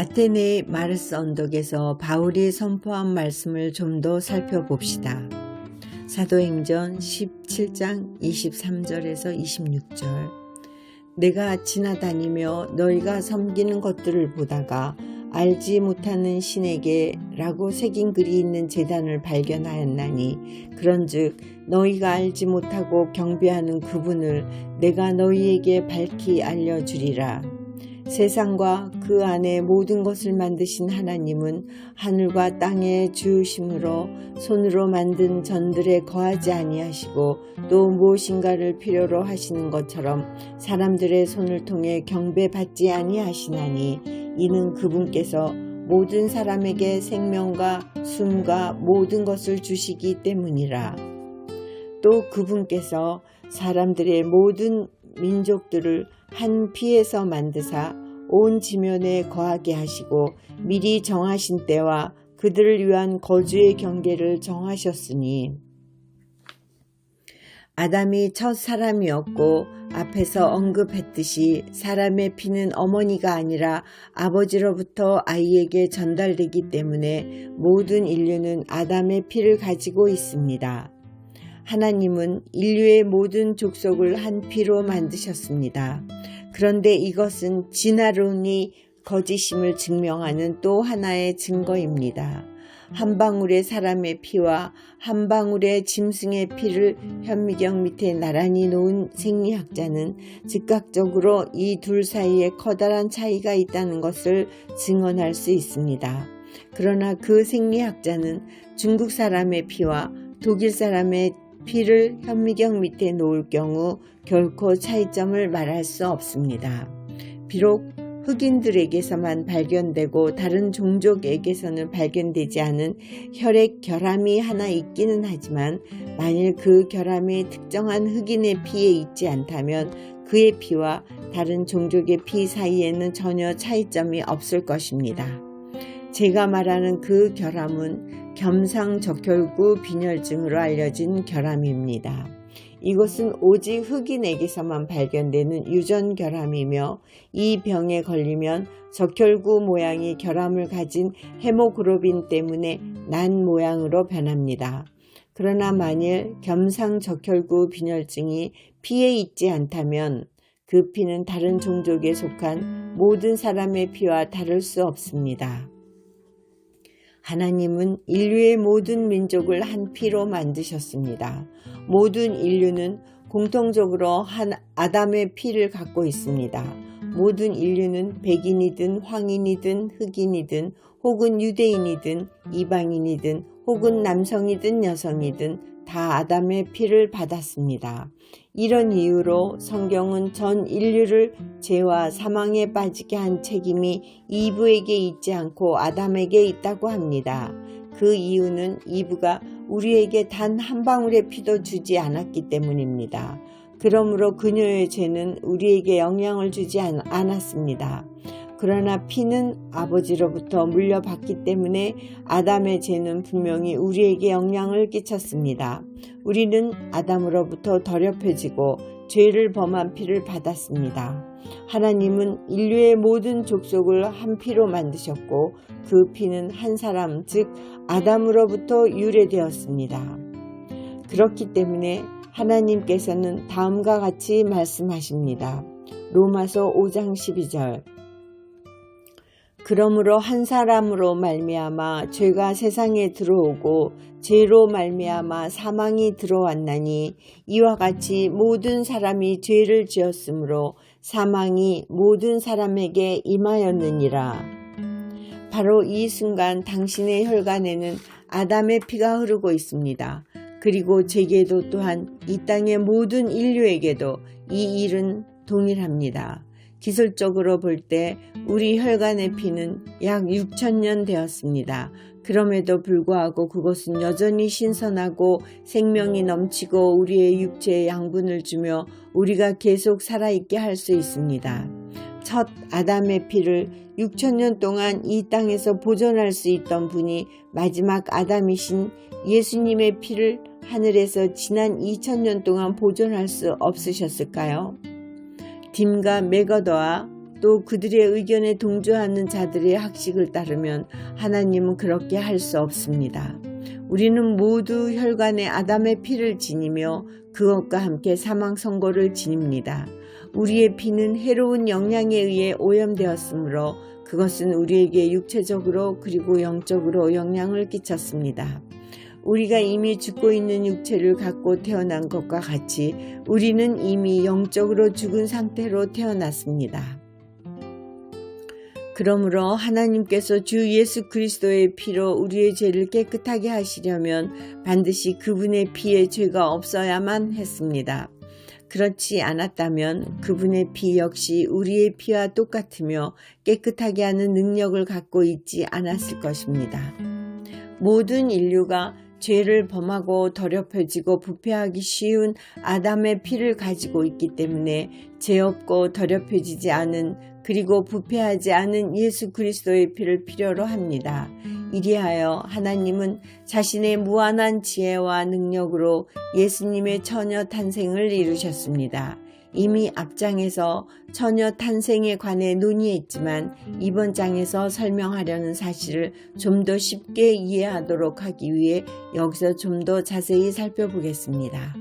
아테네의 마르스 언덕에서 바울이 선포한 말씀을 좀 더 살펴봅시다. 사도행전 17장 23절에서 26절 내가 지나다니며 너희가 섬기는 것들을 보다가 알지 못하는 신에게 라고 새긴 글이 있는 재단을 발견하였나니 그런즉 너희가 알지 못하고 경배하는 그분을 내가 너희에게 밝히 알려주리라. 세상과 그 안에 모든 것을 만드신 하나님은 하늘과 땅의 주심으로 손으로 만든 전들에 거하지 아니하시고 또 무엇인가를 필요로 하시는 것처럼 사람들의 손을 통해 경배받지 아니하시나니 이는 그분께서 모든 사람에게 생명과 숨과 모든 것을 주시기 때문이라. 또 그분께서 사람들의 모든 민족들을 한 피에서 만드사 온 지면에 거하게 하시고 미리 정하신 때와 그들을 위한 거주의 경계를 정하셨으니 아담이 첫 사람이었고 앞에서 언급했듯이 사람의 피는 어머니가 아니라 아버지로부터 아이에게 전달되기 때문에 모든 인류는 아담의 피를 가지고 있습니다. 하나님은 인류의 모든 족속을 한 피로 만드셨습니다. 그런데 이것은 진화론이 거짓임을 증명하는 또 하나의 증거입니다. 한 방울의 사람의 피와 한 방울의 짐승의 피를 현미경 밑에 나란히 놓은 생리학자는 즉각적으로 이 둘 사이에 커다란 차이가 있다는 것을 증언할 수 있습니다. 그러나 그 생리학자는 중국 사람의 피와 독일 사람의 피를 현미경 밑에 놓을 경우 결코 차이점을 말할 수 없습니다. 비록 흑인들에게서만 발견되고 다른 종족에게서는 발견되지 않은 혈액 결함이 하나 있기는 하지만 만일 그 결함이 특정한 흑인의 피에 있지 않다면 그의 피와 다른 종족의 피 사이에는 전혀 차이점이 없을 것입니다. 제가 말하는 그 결함은 겸상적혈구 빈혈증으로 알려진 결함입니다. 이것은 오직 흑인에게서만 발견되는 유전 결함이며 이 병에 걸리면 적혈구 모양의 결함을 가진 헤모그로빈 때문에 난 모양으로 변합니다. 그러나 만일 겸상적혈구 빈혈증이 피에 있지 않다면 그 피는 다른 종족에 속한 모든 사람의 피와 다를 수 없습니다. 하나님은 인류의 모든 민족을 한 피로 만드셨습니다. 모든 인류는 공통적으로 한 아담의 피를 갖고 있습니다. 모든 인류는 백인이든 황인이든 흑인이든 혹은 유대인이든 이방인이든 혹은 남성이든 여성이든 다 아담의 피를 받았습니다. 이런 이유로 성경은 전 인류를 죄와 사망에 빠지게 한 책임이 이브에게 있지 않고 아담에게 있다고 합니다. 그 이유는 이브가 우리에게 단 한 방울의 피도 주지 않았기 때문입니다. 그러므로 그녀의 죄는 우리에게 영향을 주지 않았습니다. 그러나 피는 아버지로부터 물려받기 때문에 아담의 죄는 분명히 우리에게 영향을 끼쳤습니다. 우리는 아담으로부터 더럽혀지고 죄를 범한 피를 받았습니다. 하나님은 인류의 모든 족속을 한 피로 만드셨고 그 피는 한 사람, 즉 아담으로부터 유래되었습니다. 그렇기 때문에 하나님께서는 다음과 같이 말씀하십니다. 로마서 5장 12절 그러므로 한 사람으로 말미암아 죄가 세상에 들어오고 죄로 말미암아 사망이 들어왔나니 이와 같이 모든 사람이 죄를 지었으므로 사망이 모든 사람에게 임하였느니라. 바로 이 순간 당신의 혈관에는 아담의 피가 흐르고 있습니다. 그리고 제게도 또한 이 땅의 모든 인류에게도 이 일은 동일합니다. 기술적으로 볼 때 우리 혈관의 피는 약 6천년 되었습니다. 그럼에도 불구하고 그것은 여전히 신선하고 생명이 넘치고 우리의 육체에 양분을 주며 우리가 계속 살아있게 할 수 있습니다. 첫 아담의 피를 6천년 동안 이 땅에서 보존할 수 있던 분이 마지막 아담이신 예수님의 피를 하늘에서 지난 2000년 동안 보존할 수 없으셨을까요? 딤과 메거더와 또 그들의 의견에 동조하는 자들의 학식을 따르면 하나님은 그렇게 할 수 없습니다. 우리는 모두 혈관에 아담의 피를 지니며 그것과 함께 사망 선고를 지닙니다. 우리의 피는 해로운 영향에 의해 오염되었으므로 그것은 우리에게 육체적으로 그리고 영적으로 영향을 끼쳤습니다. 우리가 이미 죽고 있는 육체를 갖고 태어난 것과 같이 우리는 이미 영적으로 죽은 상태로 태어났습니다. 그러므로 하나님께서 주 예수 그리스도의 피로 우리의 죄를 깨끗하게 하시려면 반드시 그분의 피에 죄가 없어야만 했습니다. 그렇지 않았다면 그분의 피 역시 우리의 피와 똑같으며 깨끗하게 하는 능력을 갖고 있지 않았을 것입니다. 모든 인류가 죄를 범하고 더럽혀지고 부패하기 쉬운 아담의 피를 가지고 있기 때문에 죄 없고 더럽혀지지 않은 그리고 부패하지 않은 예수 그리스도의 피를 필요로 합니다. 이리하여 하나님은 자신의 무한한 지혜와 능력으로 예수님의 처녀 탄생을 이루셨습니다. 이미 앞장에서 처녀 탄생에 관해 논의했지만 이번 장에서 설명하려는 사실을 좀 더 쉽게 이해하도록 하기 위해 여기서 좀 더 자세히 살펴보겠습니다.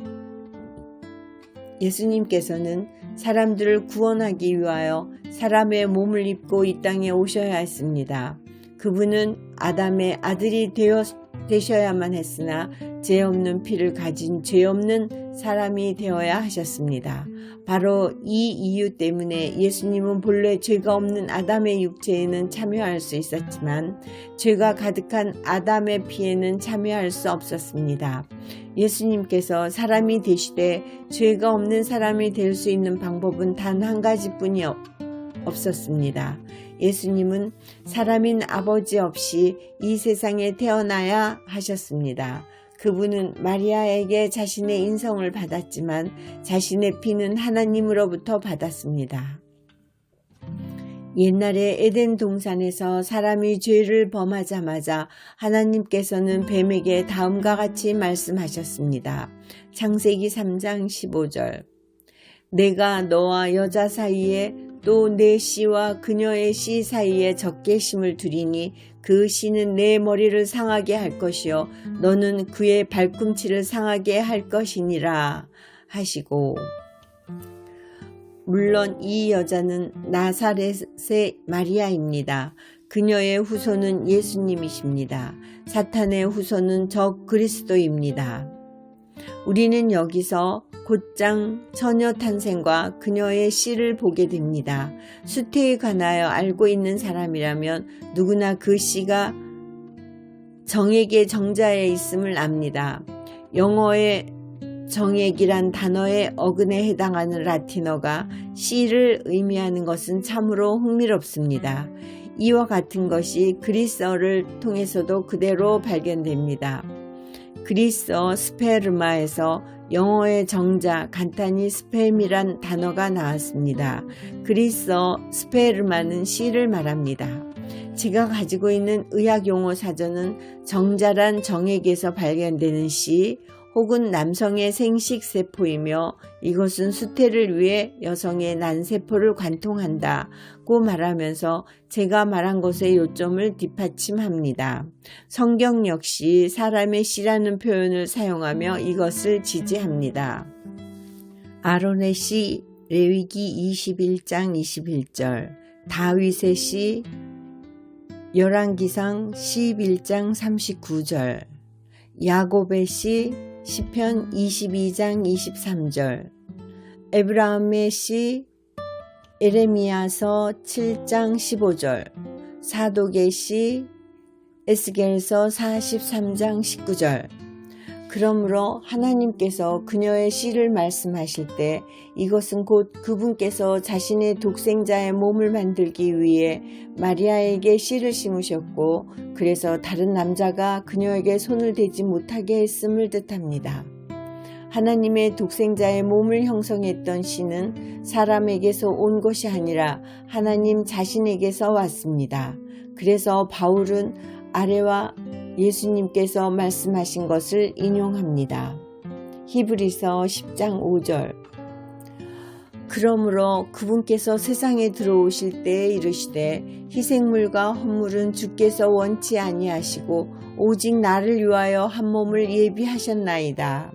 예수님께서는 사람들을 구원하기 위하여 사람의 몸을 입고 이 땅에 오셔야 했습니다. 그분은 아담의 아들이 되어 되셔야만 했으나 죄 없는 피를 가진 죄 없는 사람이 되어야 하셨습니다. 바로 이 이유 때문에 예수님은 본래 죄가 없는 아담의 육체에는 참여할 수 있었지만 죄가 가득한 아담의 피에는 참여할 수 없었습니다. 예수님께서 사람이 되시되 죄가 없는 사람이 될 수 있는 방법은 단 한 가지뿐이 없었습니다. 예수님은 사람인 아버지 없이 이 세상에 태어나야 하셨습니다. 그분은 마리아에게 자신의 인성을 받았지만 자신의 피는 하나님으로부터 받았습니다. 옛날에 에덴 동산에서 사람이 죄를 범하자마자 하나님께서는 뱀에게 다음과 같이 말씀하셨습니다. 창세기 3장 15절. 내가 너와 여자 사이에 또 내 씨와 그녀의 씨 사이에 적개심을 두리니 그 씨는 내 머리를 상하게 할 것이요 너는 그의 발꿈치를 상하게 할 것이니라 하시고 물론 이 여자는 나사렛의 마리아입니다. 그녀의 후손은 예수님이십니다. 사탄의 후손은 적 그리스도입니다. 우리는 여기서 곧장 처녀 탄생과 그녀의 씨를 보게 됩니다. 수태에 관하여 알고 있는 사람이라면 누구나 그 씨가 정액의 정자에 있음을 압니다. 영어의 정액이란 단어의 어근에 해당하는 라틴어가 씨를 의미하는 것은 참으로 흥미롭습니다. 이와 같은 것이 그리스어를 통해서도 그대로 발견됩니다. 그리스어 스페르마에서 영어의 정자 간단히 스팸이란 단어가 나왔습니다. 그리스어 스페르마는 씨를 말합니다. 제가 가지고 있는 의학 용어 사전은 정자란 정액에서 발견되는 씨 혹은 남성의 생식 세포이며 이것은 수태를 위해 여성의 난세포를 관통한다고 말하면서 제가 말한 것의 요점을 뒷받침합니다. 성경 역시 사람의 씨라는 표현을 사용하며 이것을 지지합니다. 아론의 씨 레위기 21장 21절 다윗의 씨 열왕기상 11장 39절 야곱의 씨 시편 22장 23절. 에브라함의 시 에레미야서 7장 15절. 사독의 시 에스겔서 43장 19절 그러므로 하나님께서 그녀의 씨를 말씀하실 때 이것은 곧 그분께서 자신의 독생자의 몸을 만들기 위해 마리아에게 씨를 심으셨고 그래서 다른 남자가 그녀에게 손을 대지 못하게 했음을 뜻합니다. 하나님의 독생자의 몸을 형성했던 씨는 사람에게서 온 것이 아니라 하나님 자신에게서 왔습니다. 그래서 바울은 아래와 예수님께서 말씀하신 것을 인용합니다. 히브리서 10장 5절 그러므로 그분께서 세상에 들어오실 때에 이르시되 희생물과 헌물은 주께서 원치 아니하시고 오직 나를 위하여 한 몸을 예비하셨나이다.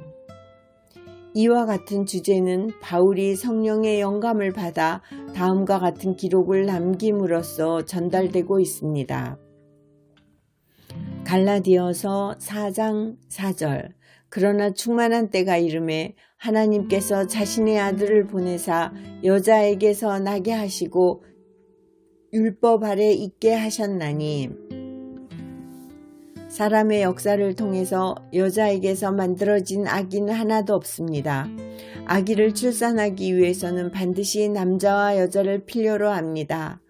이와 같은 주제는 바울이 성령의 영감을 받아 다음과 같은 기록을 남김으로써 전달되고 있습니다. 갈라디어서 4장 4절 그러나 충만한 때가 이름에 하나님께서 자신의 아들을 보내사 여자에게서 나게 하시고 율법 아래 있게 하셨나니 사람의 역사를 통해서 여자에게서 만들어진 아기는 하나도 없습니다. 아기를 출산하기 위해서는 반드시 남자와 여자를 필요로 합니다.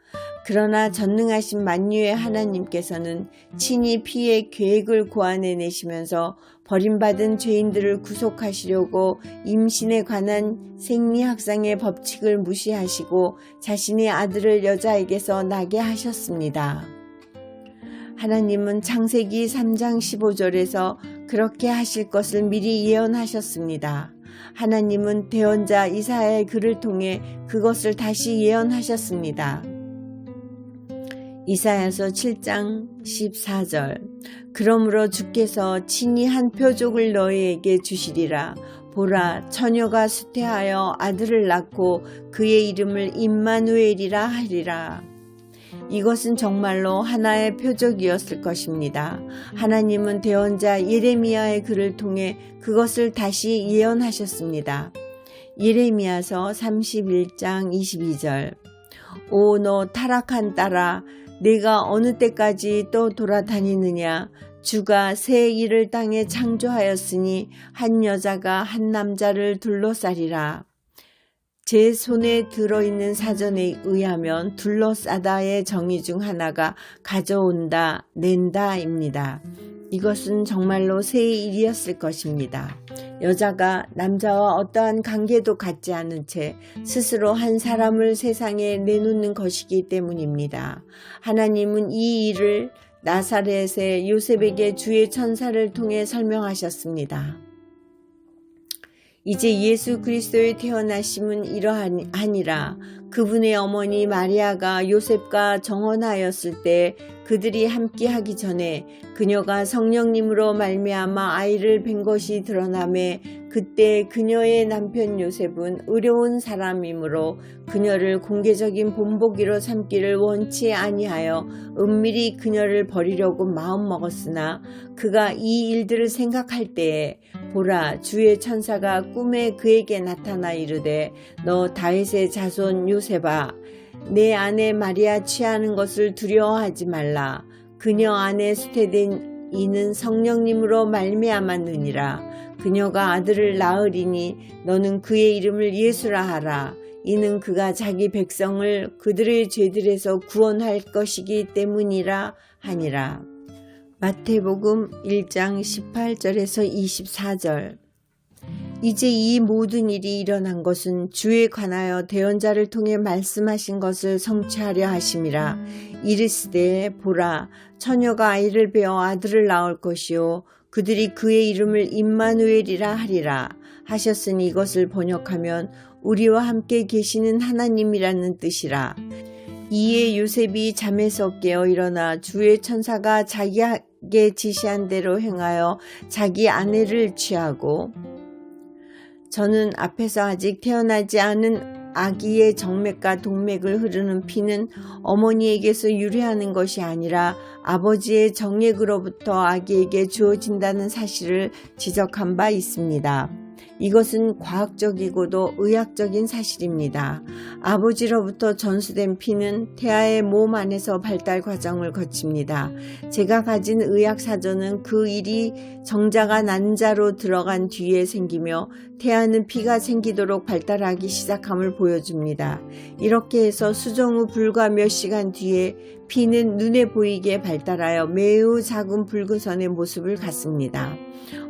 그러나 전능하신 만유의 하나님께서는 친히 피의 계획을 고안해내시면서 버림받은 죄인들을 구속하시려고 임신에 관한 생리학상의 법칙을 무시하시고 자신의 아들을 여자에게서 나게 하셨습니다. 하나님은 창세기 3장 15절에서 그렇게 하실 것을 미리 예언하셨습니다. 하나님은 대언자 이사야의 글을 통해 그것을 다시 예언하셨습니다. 이사야서 7장 14절 그러므로 주께서 친히 한 표족을 너희에게 주시리라 보라 처녀가 수태하여 아들을 낳고 그의 이름을 임마누엘이라 하리라 이것은 정말로 하나의 표적이었을 것입니다. 하나님은 대언자 예레미야의 글을 통해 그것을 다시 예언하셨습니다. 예레미야서 31장 22절 오 너 타락한 딸아 내가 어느 때까지 또 돌아다니느냐 주가 새 일을 땅에 창조하였으니 한 여자가 한 남자를 둘러싸리라. 제 손에 들어있는 사전에 의하면 둘러싸다의 정의 중 하나가 가져온다, 낸다입니다. 이것은 정말로 새 일이었을 것입니다. 여자가 남자와 어떠한 관계도 갖지 않은 채 스스로 한 사람을 세상에 내놓는 것이기 때문입니다. 하나님은 이 일을 나사렛의 요셉에게 주의 천사를 통해 설명하셨습니다. 이제 예수 그리스도의 태어나심은 이러하니라 그분의 어머니 마리아가 요셉과 정혼하였을 때 그들이 함께 하기 전에 그녀가 성령님으로 말미암아 아이를 뵌 것이 드러남에 그때 그녀의 남편 요셉은 의로운 사람이므로 그녀를 공개적인 본보기로 삼기를 원치 아니하여 은밀히 그녀를 버리려고 마음먹었으나 그가 이 일들을 생각할 때에 보라 주의 천사가 꿈에 그에게 나타나 이르되 너 다윗의 자손 요셉아 내 아내 마리아 취하는 것을 두려워하지 말라. 그녀 안에 수태된 이는 성령님으로 말미암았느니라. 그녀가 아들을 낳으리니 너는 그의 이름을 예수라 하라. 이는 그가 자기 백성을 그들의 죄들에서 구원할 것이기 때문이라 하니라 마태복음 1장 18절에서 24절. 이제 이 모든 일이 일어난 것은 주에 관하여 대언자를 통해 말씀하신 것을 성취하려 하심이라. 이르스되 보라 처녀가 아이를 베어 아들을 낳을 것이요 그들이 그의 이름을 임마누엘이라 하리라. 하셨으니 이것을 번역하면 우리와 함께 계시는 하나님이라는 뜻이라 이에 요셉이 잠에서 깨어 일어나 주의 천사가 자기에게 지시한 대로 행하여 자기 아내를 취하고 저는 앞에서 아직 태어나지 않은 아기의 정맥과 동맥을 흐르는 피는 어머니에게서 유래하는 것이 아니라 아버지의 정액으로부터 아기에게 주어진다는 사실을 지적한 바 있습니다. 이것은 과학적이고도 의학적인 사실입니다. 아버지로부터 전수된 피는 태아의 몸 안에서 발달 과정을 거칩니다. 제가 가진 의학 사전은 그 일이 정자가 난자로 들어간 뒤에 생기며 태아는 피가 생기도록 발달하기 시작함을 보여줍니다. 이렇게 해서 수정 후 불과 몇 시간 뒤에 피는 눈에 보이게 발달하여 매우 작은 붉은 선의 모습을 갖습니다.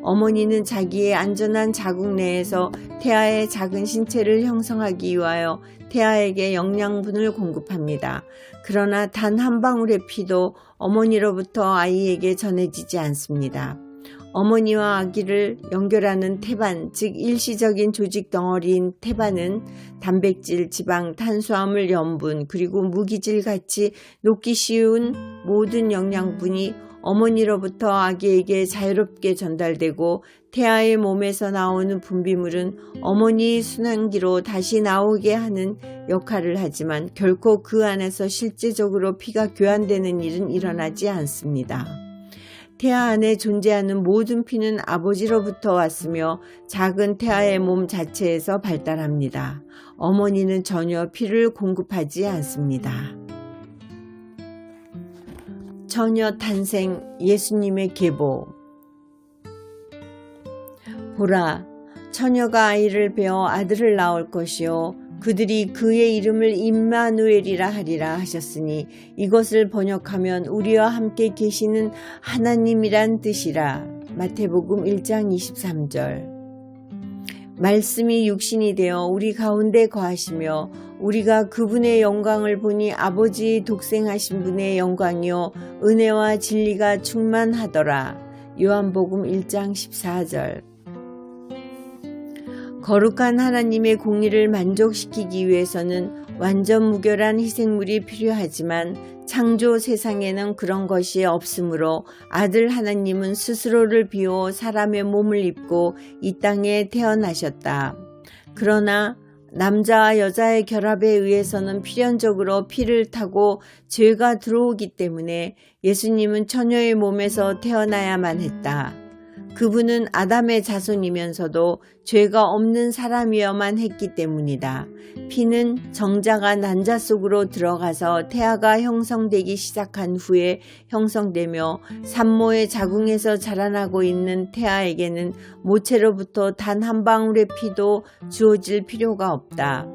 어머니는 자기의 안전한 자궁 내에서 태아의 작은 신체를 형성하기 위하여 태아에게 영양분을 공급합니다. 그러나 단 한 방울의 피도 어머니로부터 아이에게 전해지지 않습니다. 어머니와 아기를 연결하는 태반, 즉 일시적인 조직 덩어리인 태반은 단백질, 지방, 탄수화물, 염분, 그리고 무기질 같이 녹기 쉬운 모든 영양분이 어머니로부터 아기에게 자유롭게 전달되고 태아의 몸에서 나오는 분비물은 어머니 순환기로 다시 나오게 하는 역할을 하지만 결코 그 안에서 실제적으로 피가 교환되는 일은 일어나지 않습니다. 태아 안에 존재하는 모든 피는 아버지로부터 왔으며 작은 태아의 몸 자체에서 발달합니다. 어머니는 전혀 피를 공급하지 않습니다. 처녀 탄생 예수님의 계보 보라 처녀가 아이를 베어 아들을 낳을 것이요 그들이 그의 이름을 임마누엘이라 하리라 하셨으니 이것을 번역하면 우리와 함께 계시는 하나님이란 뜻이라. 마태복음 1장 23절. 말씀이 육신이 되어 우리 가운데 거하시며 우리가 그분의 영광을 보니 아버지 독생하신 분의 영광이요 은혜와 진리가 충만하더라. 요한복음 1장 14절 거룩한 하나님의 공의를 만족시키기 위해서는 완전 무결한 희생물이 필요하지만 창조 세상에는 그런 것이 없으므로 아들 하나님은 스스로를 비워 사람의 몸을 입고 이 땅에 태어나셨다. 그러나 남자와 여자의 결합에 의해서는 필연적으로 피를 타고 죄가 들어오기 때문에 예수님은 처녀의 몸에서 태어나야만 했다. 그분은 아담의 자손이면서도 죄가 없는 사람이어만 했기 때문이다. 피는 정자가 난자 속으로 들어가서 태아가 형성되기 시작한 후에 형성되며 산모의 자궁에서 자라나고 있는 태아에게는 모체로부터 단 한 방울의 피도 주어질 필요가 없다.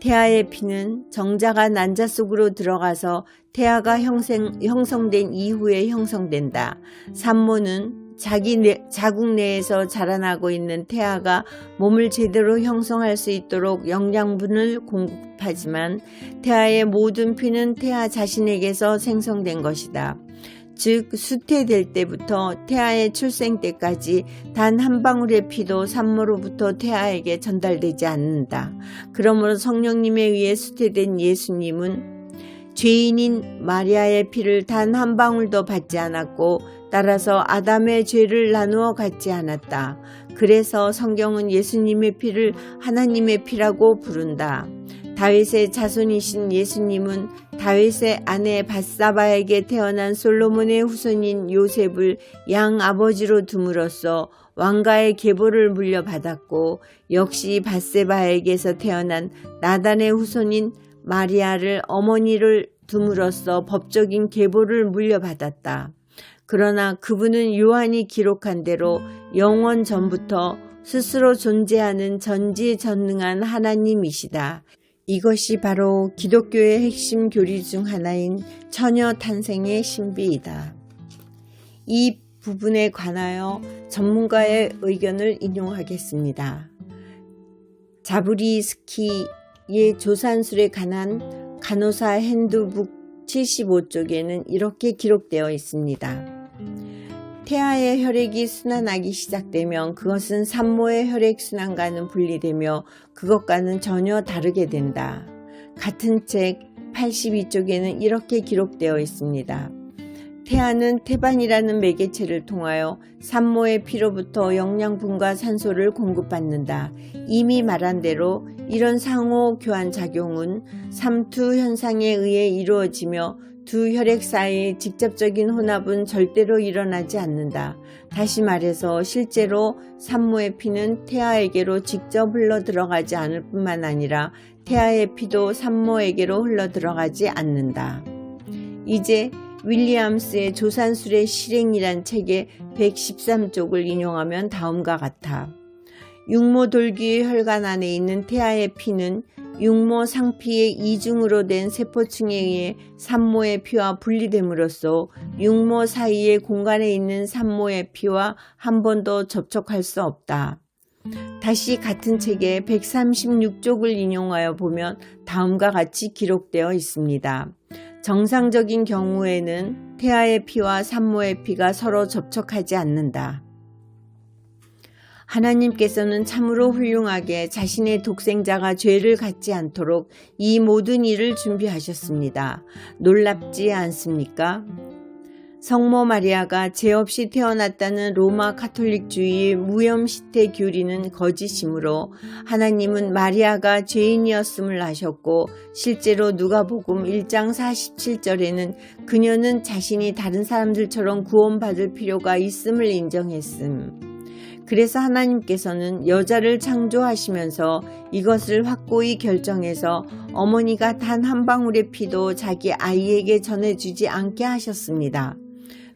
태아의 피는 정자가 난자 속으로 들어가서 태아가 형생, 형성된 이후에 형성된다. 산모는 자기 내, 자궁 내에서 자라나고 있는 태아가 몸을 제대로 형성할 수 있도록 영양분을 공급하지만 태아의 모든 피는 태아 자신에게서 생성된 것이다. 즉 수태될 때부터 태아의 출생 때까지 단 한 방울의 피도 산모로부터 태아에게 전달되지 않는다. 그러므로 성령님에 의해 수태된 예수님은 죄인인 마리아의 피를 단 한 방울도 받지 않았고 따라서 아담의 죄를 나누어 갖지 않았다. 그래서 성경은 예수님의 피를 하나님의 피라고 부른다. 다윗의 자손이신 예수님은 다윗의 아내 바사바에게 태어난 솔로몬의 후손인 요셉을 양 아버지로 둠으로써 왕가의 계보를 물려받았고 역시 바세바에게서 태어난 나단의 후손인 마리아를 어머니를 둠으로써 법적인 계보를 물려받았다. 그러나 그분은 요한이 기록한 대로 영원 전부터 스스로 존재하는 전지전능한 하나님이시다. 이것이 바로 기독교의 핵심 교리 중 하나인 처녀 탄생의 신비이다. 이 부분에 관하여 전문가의 의견을 인용하겠습니다. 자브리스키 의 조산술에 관한 간호사 핸드북 75쪽에는 이렇게 기록되어 있습니다. 태아의 혈액이 순환하기 시작되면 그것은 산모의 혈액순환과는 분리되며 그것과는 전혀 다르게 된다. 같은 책 82쪽에는 이렇게 기록되어 있습니다. 태아는 태반이라는 매개체를 통하여 산모의 피로부터 영양분과 산소를 공급받는다. 이미 말한 대로 이런 상호 교환 작용은 삼투 현상에 의해 이루어지며 두 혈액 사이의 직접적인 혼합은 절대로 일어나지 않는다. 다시 말해서 실제로 산모의 피는 태아에게로 직접 흘러 들어가지 않을 뿐만 아니라 태아의 피도 산모에게로 흘러 들어가지 않는다. 이제 윌리엄스의 조산술의 실행이란 책의 113쪽을 인용하면 다음과 같아. 육모 돌기의 혈관 안에 있는 태아의 피는 육모 상피의 이중으로 된 세포층에 의해 산모의 피와 분리됨으로써 육모 사이의 공간에 있는 산모의 피와 한 번도 접촉할 수 없다. 다시 같은 책의 136쪽을 인용하여 보면 다음과 같이 기록되어 있습니다. 정상적인 경우에는 태아의 피와 산모의 피가 서로 접촉하지 않는다. 하나님께서는 참으로 훌륭하게 자신의 독생자가 죄를 갖지 않도록 이 모든 일을 준비하셨습니다. 놀랍지 않습니까? 성모 마리아가 죄 없이 태어났다는 로마 카톨릭주의 무염시태 교리는 거짓이므로 하나님은 마리아가 죄인이었음을 아셨고 실제로 누가복음 1장 47절에는 그녀는 자신이 다른 사람들처럼 구원받을 필요가 있음을 인정했음. 그래서 하나님께서는 여자를 창조하시면서 이것을 확고히 결정해서 어머니가 단 한 방울의 피도 자기 아이에게 전해주지 않게 하셨습니다.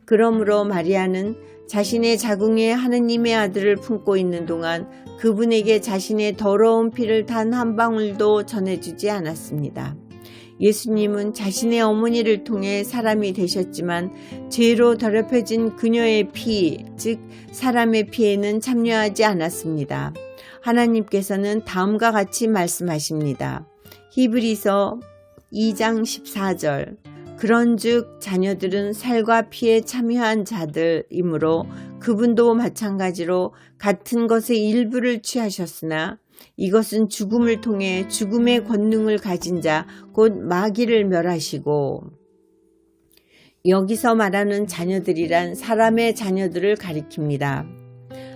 그러므로 마리아는 자신의 자궁에 하느님의 아들을 품고 있는 동안 그분에게 자신의 더러운 피를 단 한 방울도 전해주지 않았습니다. 예수님은 자신의 어머니를 통해 사람이 되셨지만 죄로 더럽혀진 그녀의 피, 즉 사람의 피에는 참여하지 않았습니다. 하나님께서는 다음과 같이 말씀하십니다. 히브리서 2장 14절 그런즉 자녀들은 살과 피에 참여한 자들이므로 그분도 마찬가지로 같은 것의 일부를 취하셨으나 이것은 죽음을 통해 죽음의 권능을 가진 자 곧 마귀를 멸하시고 여기서 말하는 자녀들이란 사람의 자녀들을 가리킵니다.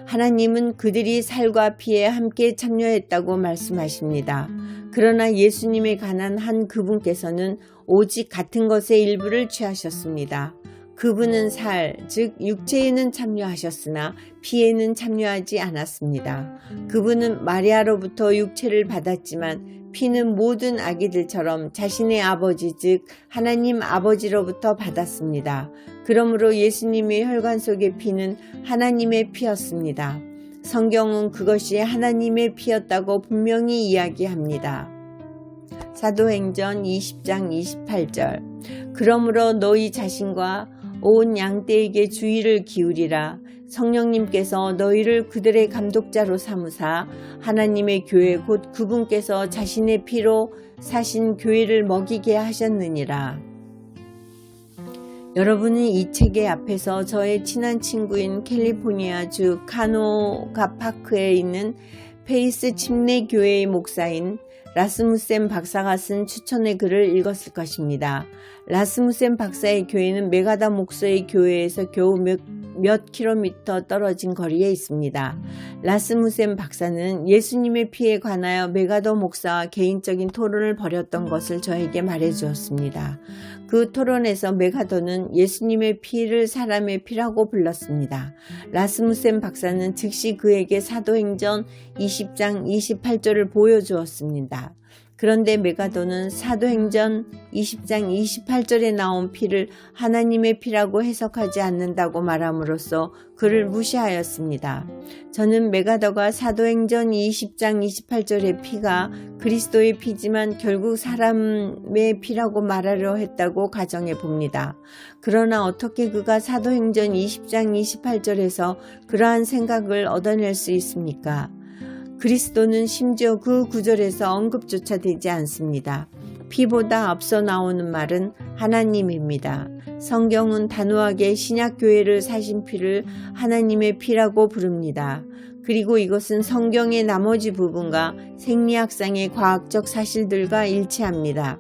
하나님은 그들이 살과 피에 함께 참여했다고 말씀하십니다. 그러나 예수님에 관한 한 그분께서는 오직 같은 것의 일부를 취하셨습니다. 그분은 살, 즉 육체에는 참여하셨으나 피에는 참여하지 않았습니다. 그분은 마리아로부터 육체를 받았지만 피는 모든 아기들처럼 자신의 아버지, 즉 하나님 아버지로부터 받았습니다. 그러므로 예수님의 혈관 속의 피는 하나님의 피였습니다. 성경은 그것이 하나님의 피였다고 분명히 이야기합니다. 사도행전 20장 28절 그러므로 너희 자신과 온 양떼에게 주의를 기울이라 성령님께서 너희를 그들의 감독자로 삼으사 하나님의 교회 곧 그분께서 자신의 피로 사신 교회를 먹이게 하셨느니라. 여러분은 이 책의 앞에서 저의 친한 친구인 캘리포니아주 카노가 파크에 있는 페이스 침례 교회의 목사인 라스무센 박사가 쓴 추천의 글을 읽었을 것입니다. 라스무센 박사의 교회는 메가다 목사의 교회에서 겨우 몇, 몇 킬로미터 떨어진 거리에 있습니다. 라스무센 박사는 예수님의 피에 관하여 메가더 목사와 개인적인 토론을 벌였던 것을 저에게 말해 주었습니다. 그 토론에서 메가더는 예수님의 피를 사람의 피라고 불렀습니다. 라스무센 박사는 즉시 그에게 사도행전 20장 28절을 보여주었습니다. 그런데 메가도는 사도행전 20장 28절에 나온 피를 하나님의 피라고 해석하지 않는다고 말함으로써 그를 무시하였습니다. 저는 메가더가 사도행전 20장 28절의 피가 그리스도의 피지만 결국 사람의 피라고 말하려 했다고 가정해 봅니다. 그러나 어떻게 그가 사도행전 20장 28절에서 그러한 생각을 얻어낼 수 있습니까? 그리스도는 심지어 그 구절에서 언급조차 되지 않습니다. 피보다 앞서 나오는 말은 하나님입니다. 성경은 단호하게 신약교회를 사신 피를 하나님의 피라고 부릅니다. 그리고 이것은 성경의 나머지 부분과 생리학상의 과학적 사실들과 일치합니다.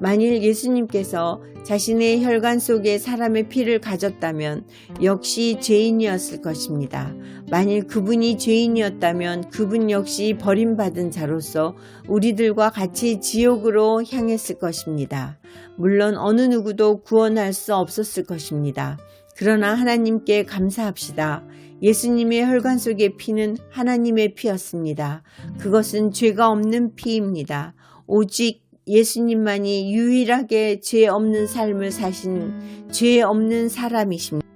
만일 예수님께서 자신의 혈관 속에 사람의 피를 가졌다면 역시 죄인이었을 것입니다. 만일 그분이 죄인이었다면 그분 역시 버림받은 자로서 우리들과 같이 지옥으로 향했을 것입니다. 물론 어느 누구도 구원할 수 없었을 것입니다. 그러나 하나님께 감사합시다. 예수님의 혈관 속의 피는 하나님의 피였습니다. 그것은 죄가 없는 피입니다. 오직 예수님만이 유일하게 죄 없는 삶을 사신 죄 없는 사람이십니다.